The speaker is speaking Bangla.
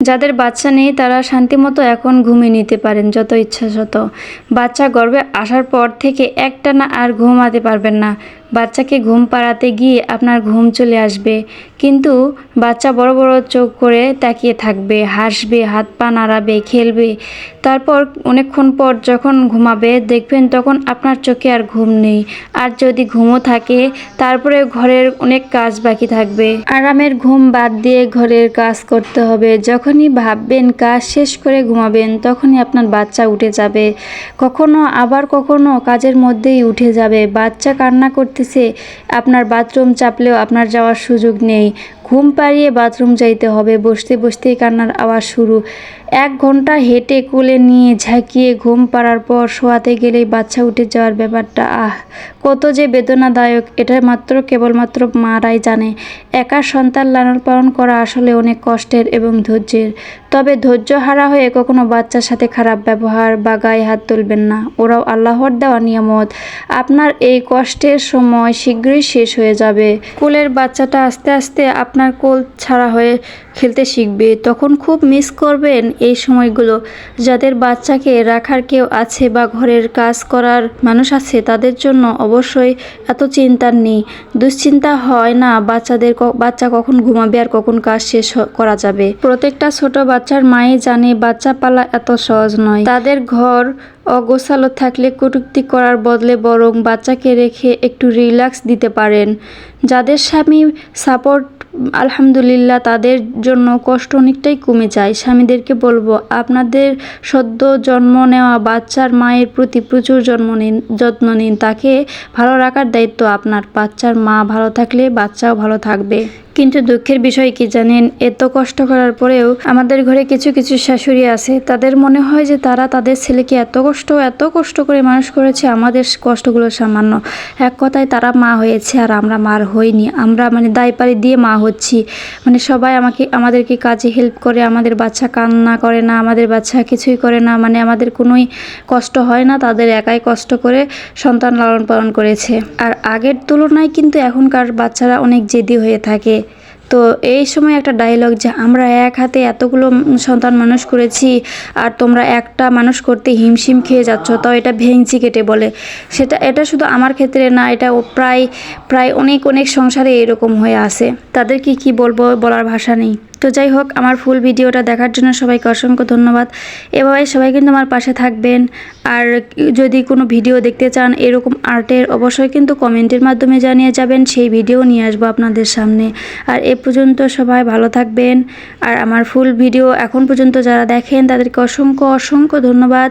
যাদের বাচ্চা নেই, তারা শান্তিমতো এখন ঘুমিয়ে নিতে পারেন যত ইচ্ছা শত বাচ্চা গর্ভে আসার পর থেকে একটানা আর ঘুমাতে পারবেন না। বাচ্চাকে ঘুম পাড়াতে গিয়ে আপনার ঘুম চলে আসবে। কিন্তু বাচ্চা বড় বড় চোখ করে তাকিয়ে থাকবে, হাসবে, হাত পা নাড়াবে, খেলবে। তারপর অনেকক্ষণ পর যখন ঘুমাবে, দেখবেন তখন আপনার চোখে আর ঘুম নেই। আর যদি ঘুমও থাকে, তারপরে ঘরের অনেক কাজ বাকি থাকবে। আরামের ঘুম বাদ দিয়ে ঘরের কাজ করতে হবে। যখনই ভাববেন কাজ শেষ করে ঘুমাবেন, তখনই আপনার বাচ্চা উঠে যাবে। কখনো আবার কখনো কাজের মধ্যেই উঠে যাবে। বাচ্চা কান্না করতেছে আপনার বাথরুম চাপলেও আপনার যাওয়ার সুযোগ নেই। ঘুম পাড়িয়ে বাথরুম যাইতে হবে। বসতে বসতেই কান্নার আওয়াজ শুরু। এক ঘণ্টা হেঁটে কোলে নিয়ে ঝাঁকিয়ে ঘুম পাড়ার পর শোয়াতে গেলেই বাচ্চা উঠে যাওয়ার ব্যাপারটা, আহ, কত যে বেদনাদায়ক। এটা মাত্র কেবলমাত্র মারাই জানে। একা সন্তান লালন পালন করা আসলে অনেক কষ্টের এবং ধৈর্যের। তবে ধৈর্য হারা হয়ে কখনো বাচ্চার সাথে খারাপ ব্যবহার বা গায়ে হাত তুলবেন না। ওরাও আল্লাহর দেওয়া নিয়ামত। আপনার এই কষ্টের সময় শীঘ্রই শেষ হয়ে যাবে। কোলের বাচ্চাটা আস্তে আস্তে আপনার কোল ছাড়া হয়ে খেলতে শিখবে, তখন খুব মিস করবেন এই সময়গুলো। যাদের বাচ্চাকে রাখার কেউ আছে বা ঘরের কাজ করার মানুষ আছে, তাদের জন্য অবশ্যই এত চিন্তার নেই। দুশ্চিন্তা হয় না, বাচ্চাদের বাচ্চা কখন ঘুমাবে আর কখন কাজ শেষ করা যাবে। প্রত্যেকটা ছোট বাচ্চার মায়ে জানে, বাচ্চা পালা এত সহজ নয়। তাদের ঘর অগোছালো থাকলে কটূক্তি করার বদলে বরং বাচ্চাকে রেখে একটু রিল্যাক্স দিতে পারেন। যাদের স্বামী সাপোর্ট আলহামদুলিল্লাহ, তাদের জন্য কষ্ট অনেকটাই কমে যায়। স্বামীদেরকে বলব, আপনাদের সদ্য জন্ম নেওয়া বাচ্চার মায়ের প্রতি প্রচুর জন্ম নিন, যত্ন নিন। তাকে ভালো রাখার দায়িত্ব আপনার। বাচ্চার মা ভালো থাকলে বাচ্চাও ভালো থাকবে। কিন্তু দুঃখের বিষয় কি জানেন? এত কষ্ট করার পরেও আমাদের ঘরে কিছু কিছু শাশুড়ি আছে। তাদের মনে হয় যে তারা তাদের ছেলেকে এত কষ্ট এত কষ্ট করে মানুষ করেছে, আমাদের কষ্টগুলো সামান্য। এক কথায় তারা মা হয়েছে আর আমরা মার হইনি। আমরা মানে দায়পারি দিয়ে মা হচ্ছি। মানে সবাই আমাকে, আমাদেরকে কাজে হেল্প করে, আমাদের বাচ্চা কান্না করে না, আমাদের বাচ্চা কিছুই করে না মানে আমাদের কোনোই কষ্ট হয় না, তাদের একাই কষ্ট করে সন্তান লালন পালন করেছে। আর আগের তুলনায় কিন্তু এখনকার বাচ্চারা অনেক জেদি হয়ে থাকে। তো এই সময় একটা ডায়লগ যে আমরা এক হাতে এতগুলো সন্তান মানুষ করেছি আর তোমরা একটা মানুষ করতে হিমশিম খেয়ে যাচ্ছ তাও এটা ভেঙচি কেটে বলে। সেটা, এটা শুধু আমার ক্ষেত্রে না, এটা প্রায় প্রায় অনেক অনেক সংসারে এরকম হয়ে আছে। তাদেরকে কি বলব বলার ভাষা নেই। তো যাই হোক, আমার ফুল ভিডিওটা দেখার জন্য সবাইকে অসংখ্য ধন্যবাদ। এভাবে সবাই কিন্তু আমার পাশে থাকবেন। আর যদি কোনো ভিডিও দেখতে চান এরকম আর্টের, অবশ্যই কিন্তু কমেন্টের মাধ্যমে জানিয়ে যাবেন, সেই ভিডিও নিয়ে আসব আপনাদের সামনে। আর এ পর্যন্ত সবাই ভালো থাকবেন। আর আমার ফুল ভিডিও এখন পর্যন্ত যারা দেখেন, তাদেরকে অসংখ্য অসংখ্য ধন্যবাদ।